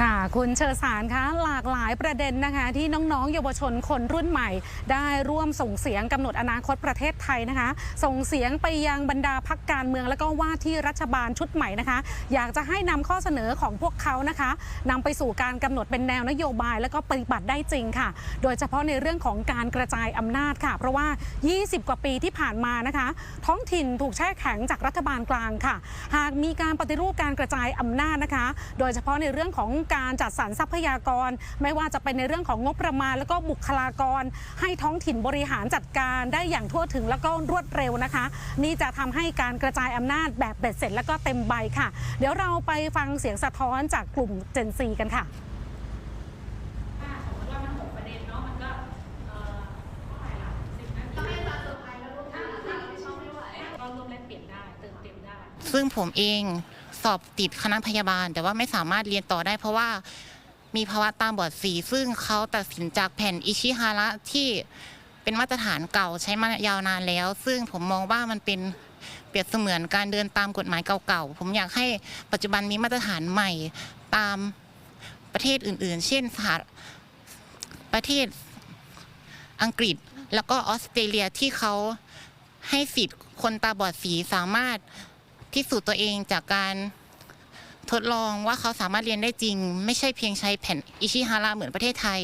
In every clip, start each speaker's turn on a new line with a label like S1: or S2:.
S1: ค่ะ คุณเชอสารคะหลากหลายประเด็นนะคะ ที่น้องๆ เยาวชนคนรุ่นใหม่ ได้ร่วมส่งเสียงกำหนดอนาคตประเทศไทยนะคะ ส่งเสียงไปยังบรรดาพักการเมือง แล้วก็ว่าที่รัฐบาลชุดใหม่นะคะ อยากจะให้นำข้อเสนอของพวกเขานะคะนำไปสู่การกำหนดเป็นแนวนโยบาย แล้วก็ปฏิบัติได้จริงค่ะ โดยเฉพาะในเรื่องของการกระจายอำนาจค่ะ เพราะว่า 20 กว่าปีที่ผ่านมานะคะ ท้องถิ่นถูกแช่แข็งจากรัฐบาลกลางค่ะ หากมีการปฏิรูปการกระจายอำนาจนะคะ โดยเฉพาะในเรื่องของการจัดสรรทรัพยากร ไม่ว่าจะเป็นในเรื่องของงบประมาณ แล้วก็บุคลากร ให้ท้องถิ่นบริหารจัดการได้อย่างทั่วถึงแล้วก็รวดเร็วนะคะ นี่จะทำให้การกระจายอำนาจแบบเบ็ดเสร็จแล้วก็เต็มใบค่ะ เดี๋ยวเราไปฟังเสียงสะท้อนจากกลุ่ม Gen Z กันค่ะ
S2: ถ้าสมมติว่ามันหกประเด็นเนาะมันก็เอ่อเท่าไหร่ล่ะสิบนาทีถ้าถ้าถ้าเราไม่ชอบไม่ไหวก็ร่วมแลกเปลี่ยนได้เติมเต็มได้
S3: ซึ่งผมเอง สอบติดคณะพยาบาล แต่ว่าไม่สามารถเรียนต่อได้ เพราะว่ามีภาวะตาบอดสี ซึ่งเขาตัดสินจากแผ่นอิชิฮาระที่เป็นมาตรฐานเก่าใช้มายาวนานแล้ว ซึ่งผมมองว่ามันเป็นเปรียบเสมือนการเดินตามกฎหมายเก่าๆ ผมอยากให้ปัจจุบันมีมาตรฐานใหม่ตามประเทศอื่นๆ เช่นสหรัฐประเทศอังกฤษ แล้วก็ออสเตรเลียที่เขาให้สิทธิ์คนตาบอดสีสามารถ พิสูจน์ตัวเองจากการทดลองว่าเขาสามารถเรียนได้จริง ไม่ใช่เพียงใช้แผ่นอิชิฮาระเหมือนประเทศไทย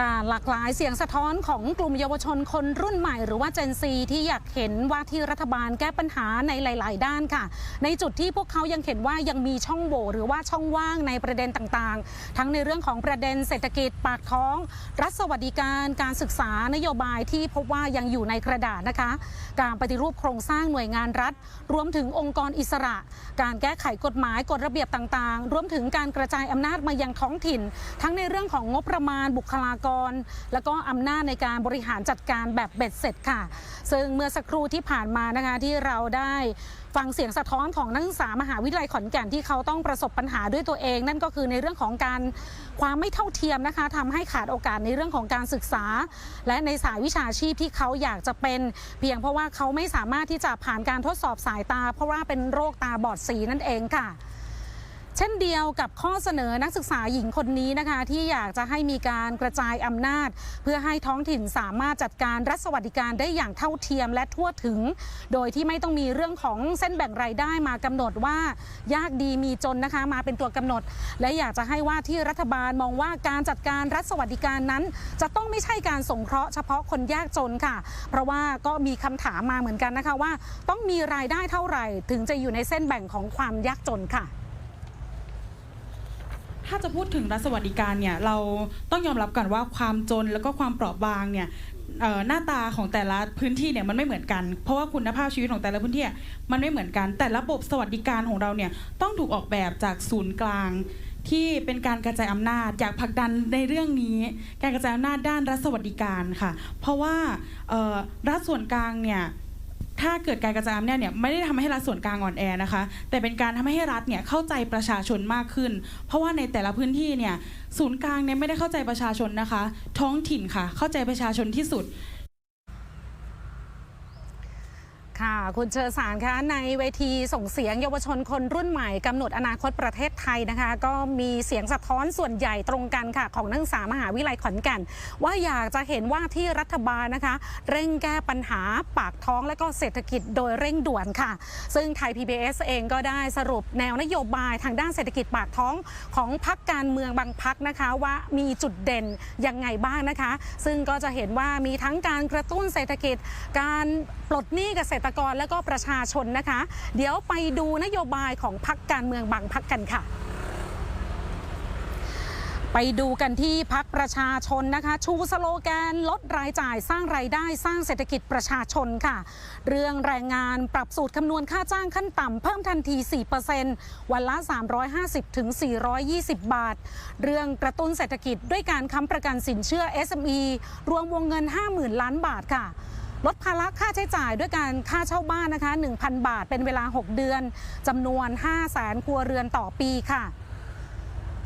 S1: ค่ะหลากหลายเสียงสะท้อนของกลุ่มเยาวชนคนรุ่นใหม่ หรือว่า Gen Z ที่อยากเห็นว่าที่รัฐบาลแก้ปัญหาในหลาย ๆ ด้านค่ะ ในจุดที่พวกเขายังเห็นว่ายังมีช่องโหว่หรือว่าช่องว่างในประเด็นต่าง ๆ ทั้งในเรื่องของประเด็นเศรษฐกิจปากท้อง รัฐสวัสดิการการศึกษานโยบายที่พบว่ายังอยู่ในกระดาษนะคะ การปฏิรูปโครงสร้างหน่วยงานรัฐ รวมถึงองค์กรอิสระ การแก้ไขกฎหมายกฎระเบียบต่าง ๆ รวมถึงการกระจายอำนาจมายังท้องถิ่น ทั้งในเรื่องของงบประมาณบุคลากร แล้วก็อำนาจในการบริหารจัดการแบบเบ็ดเสร็จค่ะ ซึ่งเมื่อสักครู่ที่ผ่านมานะคะที่เราได้ฟังเสียงสะท้อนของนักศึกษามหาวิทยาลัยขอนแก่นที่เขาต้องประสบปัญหาด้วยตัวเอง นั่นก็คือในเรื่องของการความไม่เท่าเทียมนะคะทำให้ขาดโอกาสในเรื่องของการศึกษา และในสายวิชาชีพที่เขาอยากจะเป็น เพียงเพราะว่าเขาไม่สามารถที่จะผ่านการทดสอบสายตา เพราะว่าเป็นโรคตาบอดสีนั่นเองค่ะ เช่นเดียวกับข้อเสนอนักศึกษาหญิงคนนี้นะคะ ที่อยากจะให้มีการกระจายอำนาจ เพื่อให้ท้องถิ่นสามารถจัดการรัฐสวัสดิการได้อย่างเท่าเทียมและทั่วถึง โดยที่ไม่ต้องมีเรื่องของเส้นแบ่งรายได้มากำหนดว่ายากดีมีจนนะคะมาเป็นตัวกำหนด และอยากจะให้ว่าที่รัฐบาลมองว่าการจัดการรัฐสวัสดิการนั้น จะต้องไม่ใช่การสงเคราะห์เฉพาะคนยากจนค่ะ เพราะว่าก็มีคำถามมาเหมือนกันนะคะว่า ต้องมีรายได้เท่าไหร่ ถึงจะอยู่ในเส้นแบ่งของความยากจนค่ะ
S4: ถ้าจะพูดถึงรัฐสวัสดิการเนี่ยเราต้องยอมรับก่อนว่าความจนแล้วก็ความเปราะบางเนี่ยหน้าตาของแต่ละพื้นที่เนี่ยมันไม่เหมือนกัน เพราะว่าคุณภาพชีวิตของแต่ละพื้นที่มันไม่เหมือนกัน แต่ระบบสวัสดิการของเราเนี่ยต้องถูกออกแบบจากศูนย์กลางที่เป็นการกระจายอำนาจอยากผลักดันในเรื่องนี้ การกระจายอำนาจด้านรัฐสวัสดิการค่ะ เพราะว่ารัฐส่วนกลางเนี่ย ถ้าเกิดการกระจายอำนาจเนี่ยไม่ได้ทำให้รัฐส่วนกลางอ่อนแอนะคะ แต่เป็นการทำให้รัฐเนี่ยเข้าใจประชาชนมากขึ้น เพราะว่าในแต่ละพื้นที่เนี่ยศูนย์กลางเนี่ยไม่ได้เข้าใจประชาชนนะคะ ท้องถิ่นค่ะ เข้าใจประชาชนที่สุด
S1: ค่ะ คุณเชอสารคะในเวทีส่งเสียงเยาวชนคนรุ่นใหม่กำหนดอนาคตประเทศไทยนะคะ ก็มีเสียงสะท้อนส่วนใหญ่ตรงกันค่ะ ของนักศึกษามหาวิทยาลัยขอนแก่น ว่าอยากจะเห็นว่าที่รัฐบาลนะคะ เร่งแก้ปัญหาปากท้องและก็เศรษฐกิจโดยเร่งด่วนค่ะ ซึ่งไทย PBS เองก็ได้สรุปแนวนโยบายทางด้านเศรษฐกิจปากท้องของพักการเมืองบางพักนะคะ ว่ามีจุดเด่นยังไงบ้างนะคะ ซึ่งก็จะเห็นว่ามีทั้งการกระตุ้นเศรษฐกิจ การปลดหนี้เกษตรกรและก็ประชาชนนะคะ เดี๋ยวไปดูนโยบายของพักการเมืองบางพักกันค่ะไปดูกันที่พักประชาชนนะคะ ชูสโลแกนลดรายจ่ายสร้างรายได้สร้างเศรษฐกิจประชาชนค่ะ เรื่องแรงงานปรับสูตรคำนวณค่าจ้างขั้นต่ำเพิ่มทันที 4%วันละ 350 ถึง 420 บาท เรื่องกระตุ้นเศรษฐกิจด้วยการค้ำประกันสินเชื่อ SME รวมวงเงิน 50,000 ล้านบาทค่ะ ลดภาระค่าใช้จ่ายด้วยการค่าเช่าบ้านนะคะ 1,000 บาทเป็นเวลา 6 เดือนจำนวน 5 0 0แสนครัวเรือนต่อปีค่ะ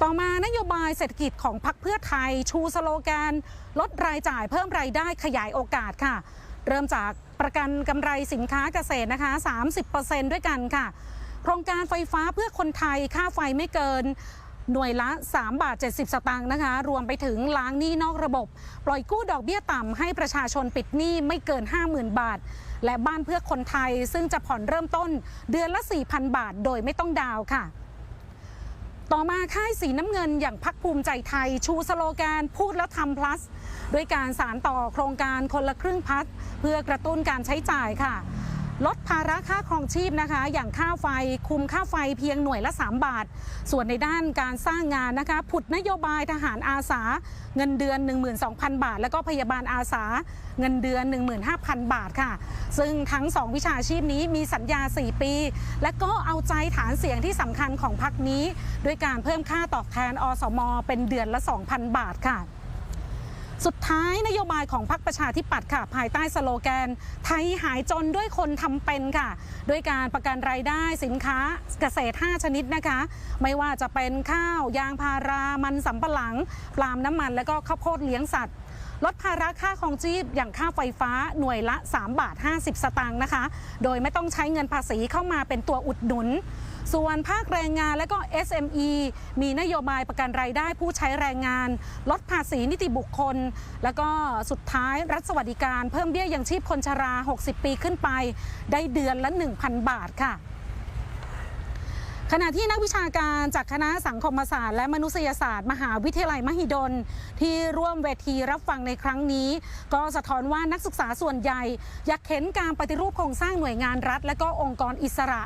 S1: ต่อมานโยบายเศรษฐกิจของพรรคเพื่อไทยชูสโลแกน ลดรายจ่ายเพิ่มรายได้ขยายโอกาสค่ะ เริ่มจากประกันกำไรสินค้าเกษตรนะคะ 30%ด้วยกันค่ะ โครงการไฟฟ้าเพื่อคนไทยค่าไฟไม่เกิน หน่วยละ 3 บาท 70 สตางค์นะคะ รวมไปถึงล้างหนี้นอกระบบ ปล่อยกู้ดอกเบี้ยต่ำให้ประชาชนปิดหนี้ไม่เกิน 50,000 บาท และบ้านเพื่อคนไทยซึ่งจะผ่อนเริ่มต้นเดือนละ 4,000 บาท โดยไม่ต้องดาวน์ค่ะต่อมาค่ายสีน้ำเงินอย่างพักภูมิใจไทย ชูสโลแกนพูดแล้วทำ plus ด้วยการสารต่อโครงการคนละครึ่งพัดเพื่อกระตุ้นการใช้จ่ายค่ะ ลดภาระค่าครองชีพนะคะ อย่างค่าไฟคุมค่าไฟเพียงหน่วยละ 3 บาท ส่วนในด้านการสร้างงานนะคะผุดนโยบายทหารอาสา เงินเดือน 12,000 บาท แล้วก็พยาบาลอาสา เงินเดือน 15,000 บาทค่ะ ซึ่งทั้ง 2 วิชาชีพนี้มีสัญญา 4 ปี และก็เอาใจฐานเสียงที่สำคัญของพักนี้ ด้วยการเพิ่มค่าตอบแทนอสม เป็นเดือนละ 2,000 บาทค่ะ ท้ายนโยบายของพรรคประชาธิปัตย์ค่ะ ภายใต้สโลแกน ไทยหายจนด้วยคนทำเป็นค่ะ ด้วยการประกันรายได้สินค้าเกษตร 5 ชนิดนะคะ ไม่ว่าจะเป็นข้าวยางพารามันสำปะหลังปาล์มน้ำมัน และก็ข้าวโพดเลี้ยงสัตว์ลดภาระค่าของชีพอย่างค่าไฟฟ้าหน่วยละ 3 บาท 50 สตางค์นะคะ โดยไม่ต้องใช้เงินภาษีเข้ามาเป็นตัวอุดหนุน ส่วนภาคแรงงานและก็ SME มีนโยบายประกันรายได้ผู้ใช้แรงงาน ลดภาษีนิติบุคคล แล้วก็สุดท้ายรัฐสวัสดิการเพิ่มเบี้ยยังชีพคนชรา 60 ปีขึ้นไป ได้เดือนละ 1,000 บาทค่ะ ขณะที่นักวิชาการจากคณะสังคมศาสตร์และมนุษยศาสตร์ มหาวิทยาลัยมหิดล ที่ร่วมเวทีรับฟังในครั้งนี้ ก็สะท้อนว่านักศึกษาส่วนใหญ่ อยากเห็นการปฏิรูปโครงสร้างหน่วยงานรัฐ และก็องค์กรอิสระ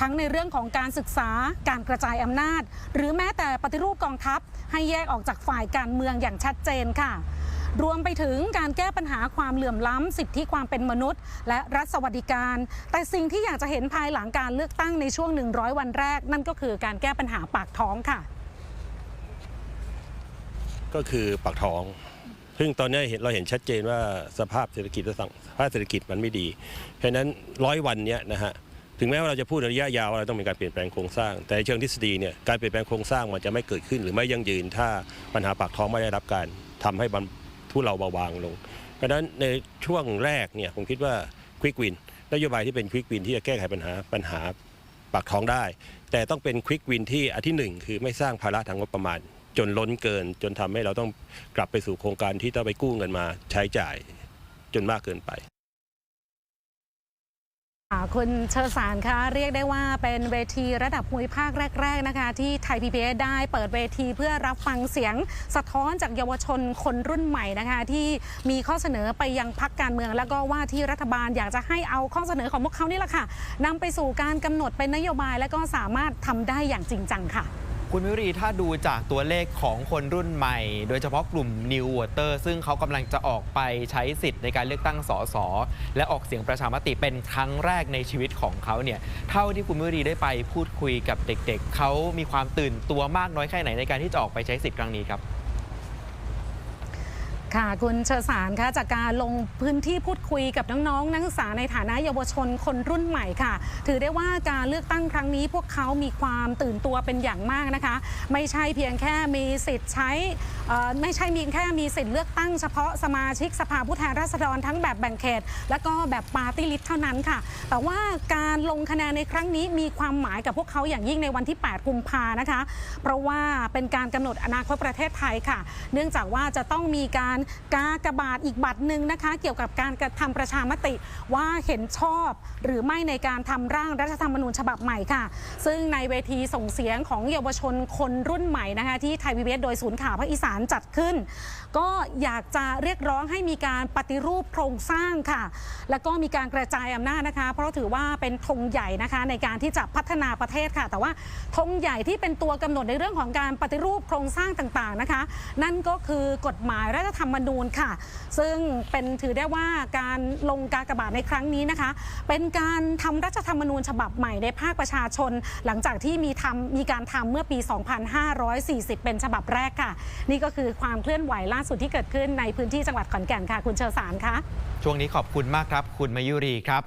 S1: ทั้งในเรื่องของการศึกษาการกระจายอำนาจ หรือแม้แต่ปฏิรูปกองทัพ ให้แยกออกจากฝ่ายการเมืองอย่างชัดเจนค่ะ รวมไปถึงการแก้ปัญหาความเหลื่อมล้ำสิทธิความเป็นมนุษย์ และรัฐสวัสดิการ แต่สิ่งที่อยากจะเห็นภายหลังการเลือกตั้งในช่วง 100 วันแรก นั่นก็คือการแก้ปัญหาปากท้องค่ะ
S5: ก็คือปากท้องซึ่งตอนนี้เห็นเราเห็นชัดเจนว่าสภาพเศรษฐกิจและสังภาพเศรษฐกิจมันไม่ดี เพราะนั้นร้อยวันนี้นะฮะถึงแม้ว่าเราจะพูดในระยะยาวว่าเราต้องมีการเปลี่ยนแปลงโครงสร้าง แต่เชิงทฤษฎีเนี่ยการเปลี่ยนแปลงโครงสร้างมันจะไม่เกิดขึ้น หรือไม่ยั่งยืนถ้าปัญหาปากท้องไม่ได้รับการทำให้ ผู้เราเบาบางลงเพราะฉะนั้นในช่วงแรกเนี่ยผมคิดว่าควิกวินนโยบายที่เป็นควิกวินที่จะแก้ไขปัญหาปัญหาปากท้องได้ แต่ต้องเป็นควิกวินที่อันที่หนึ่งคือไม่สร้างภาระทางงบประมาณ จนล้นเกิน จนทำให้เราต้องกลับไปสู่โครงการที่ต้องไปกู้เงินมาใช้จ่ายจนมากเกินไป
S1: คุณเชอสารคะเรียกได้ว่าเป็นเวทีระดับภูมิภาคแรก ๆนะคะ ที่ไทย PBS ได้เปิดเวทีเพื่อรับฟังเสียงสะท้อนจากเยาวชนคนรุ่นใหม่นะคะ ที่มีข้อเสนอไปยังพักการเมือง แล้วก็ว่าที่รัฐบาลอยากจะให้เอาข้อเสนอของพวกเขานี่แหละค่ะนำไปสู่การกำหนดเป็นนโยบายและก็สามารถทำได้อย่างจริงจังค่ะ
S6: คุณมิรีถ้าดูจากตัวเลขของคนรุ่นใหม่ โดยเฉพาะกลุ่ม New Water ซึ่งเขากำลังจะออกไปใช้สิทธิ์ในการเลือกตั้งสสและออกเสียงประชามติเป็นครั้งแรกในชีวิตของเขาเนี่ยเท่าที่คุณมิรีได้ไปพูดคุยกับเด็ก ๆ เขามีความตื่นตัวมากน้อยแค่ไหนในการที่จะออกไปใช้สิทธิ์ครั้งนี้ครับ
S1: ค่ะคุณเชอสารคะจากการลงพื้นที่พูดคุยกับน้องๆนักศึกษาในฐานะเยาวชนคนรุ่นใหม่ค่ะ ถือได้ว่าการเลือกตั้งครั้งนี้พวกเขามีความตื่นตัวเป็นอย่างมากนะคะ ไม่ใช่เพียงแค่มีสิทธิ์ใช้ไม่ใช่มีแค่มีสิทธิ์เลือกตั้งเฉพาะสมาชิกสภาผู้แทนราษฎรทั้งแบบแบ่งเขต และก็แบบปาร์ตี้ลิสต์เท่านั้นค่ะ แต่ว่าการลงคะแนนในครั้งนี้มีความหมายกับพวกเขาอย่างยิ่งในวันที่ 8 กุมภานะคะ เพราะว่าเป็นการกำหนดอนาคตประเทศไทยค่ะ เนื่องจากว่าจะต้องมีการการกบาทอีกบัตรหนึ่งนะคะ เกี่ยวกับการกระทำประชามติว่าเห็นชอบหรือไม่ในการทำร่างรัฐธรรมนูญฉบับใหม่ค่ะ ซึ่งในเวทีส่งเสียงของเยาวชนคนรุ่นใหม่นะคะ ที่ไทยพีบีโดยศูนย์ข่าวภาคอีสานจัดขึ้น ก็อยากจะเรียกร้องให้มีการปฏิรูปโครงสร้างค่ะ แล้วก็มีการกระจายอำนาจนะคะ เพราะถือว่าเป็นธงใหญ่นะคะในการที่จะพัฒนาประเทศค่ะ แต่ว่าธงใหญ่ที่เป็นตัวกำหนดในเรื่องของการปฏิรูปโครงสร้างต่างๆนะคะ นั่นก็คือกฎหมายรัฐธรรมนูญค่ะ ซึ่งเป็นถือได้ว่าการลงกากบาทในครั้งนี้นะคะ เป็นการทำรัฐธรรมนูญฉบับใหม่ในภาคประชาชน หลังจากที่มีทำมีการทำเมื่อปี 2540 เป็นฉบับแรกค่ะ นี่ก็คือความเคลื่อนไหวล่าสุดที่เกิดขึ้นในพื้นที่จังหวัดขอนแก่นค่ะ คุณเชอสารคะ
S6: ช่วงนี้ขอบคุณมากครับ คุณมายุรีครับ